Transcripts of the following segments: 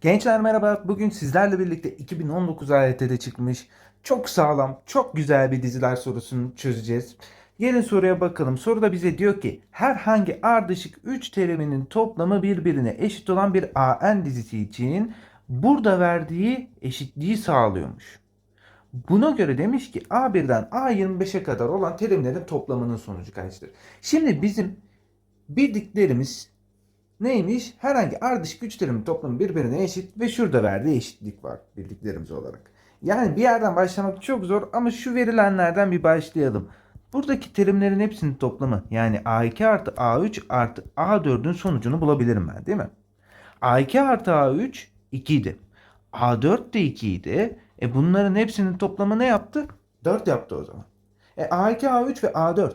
Gençler merhaba. Bugün sizlerle birlikte 2019 AYT'de çıkmış çok sağlam, çok güzel bir diziler sorusunu çözeceğiz. Gelin soruya bakalım. Soruda bize diyor ki herhangi ardışık 3 teriminin toplamı birbirine eşit olan bir AN dizisi için burada verdiği eşitliği sağlıyormuş. Buna göre demiş ki A1'den A25'e kadar olan terimlerin toplamının sonucu kaçtır? Şimdi bizim bildiklerimiz neymiş? Herhangi ardışık üç terimin toplamı birbirine eşit ve şurada verdiği eşitlik var bildiklerimiz olarak. Yani bir yerden başlamak çok zor ama şu verilenlerden bir başlayalım. Buradaki terimlerin hepsinin toplamı yani A2 artı A3 artı A4'ün sonucunu bulabilirim ben değil mi? A2 artı A3 2 idi. A4 de 2 idi. E bunların hepsinin toplamı ne yaptı? 4 yaptı o zaman. E A2, A3 ve A4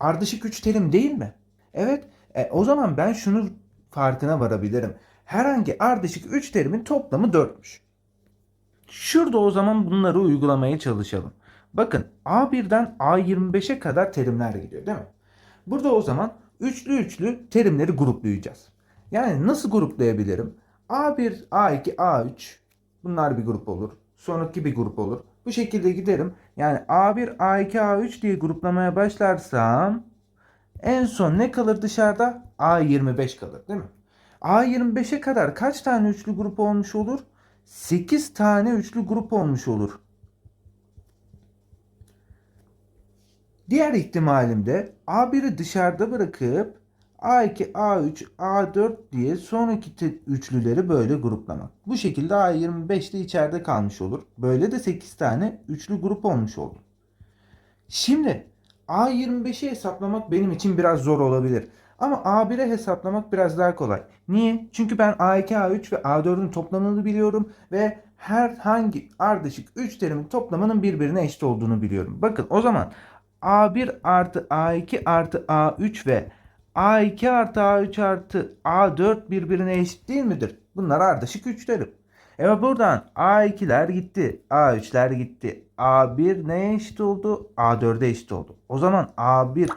ardışık 3 terim değil mi? Evet. E, o zaman ben şunu farkına varabilirim. Herhangi ardışık 3 terimin toplamı 4'müş. Şurada o zaman bunları uygulamaya çalışalım. Bakın A1'den A25'e kadar terimler gidiyor değil mi? Burada o zaman üçlü üçlü terimleri gruplayacağız. Yani nasıl gruplayabilirim? A1, A2, A3 bunlar bir grup olur. Sonraki bir grup olur. Bu şekilde giderim. Yani A1, A2, A3 diye gruplamaya başlarsam en son ne kalır dışarıda? A25 kalır değil mi? A25'e kadar kaç tane üçlü grup olmuş olur? 8 tane üçlü grup olmuş olur. Diğer ihtimalimde A1'i dışarıda bırakıp A2, A3, A4 diye sonraki üçlüleri böyle gruplamak. Bu şekilde A25 de içeride kalmış olur. Böyle de 8 tane üçlü grup olmuş olur. Şimdi A25'i hesaplamak benim için biraz zor olabilir. Ama A1'e hesaplamak biraz daha kolay. Niye? Çünkü ben A2, A3 ve A4'ün toplamını biliyorum ve herhangi ardışık 3 terimin toplamının birbirine eşit olduğunu biliyorum. Bakın o zaman A1 artı A2 artı A3 ve A2 artı A3 artı A4 birbirine eşit değil midir? Bunlar ardışık 3 terim. Evet buradan A2'ler gitti. A3'ler gitti. A1 neye eşit oldu? A4'e eşit oldu. O zaman A1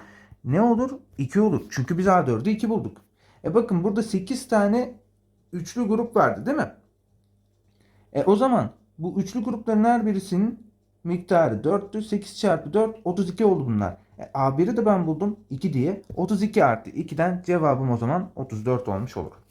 ne olur? 2 olur. Çünkü biz A4'ü 2 bulduk. E bakın burada 8 tane üçlü grup vardı değil mi? E o zaman bu üçlü grupların her birisinin miktarı 4'tü. 8 çarpı 4 32 oldu bunlar. E, A1'i de ben buldum 2 diye. 32 artı 2'den cevabım o zaman 34 olmuş olur.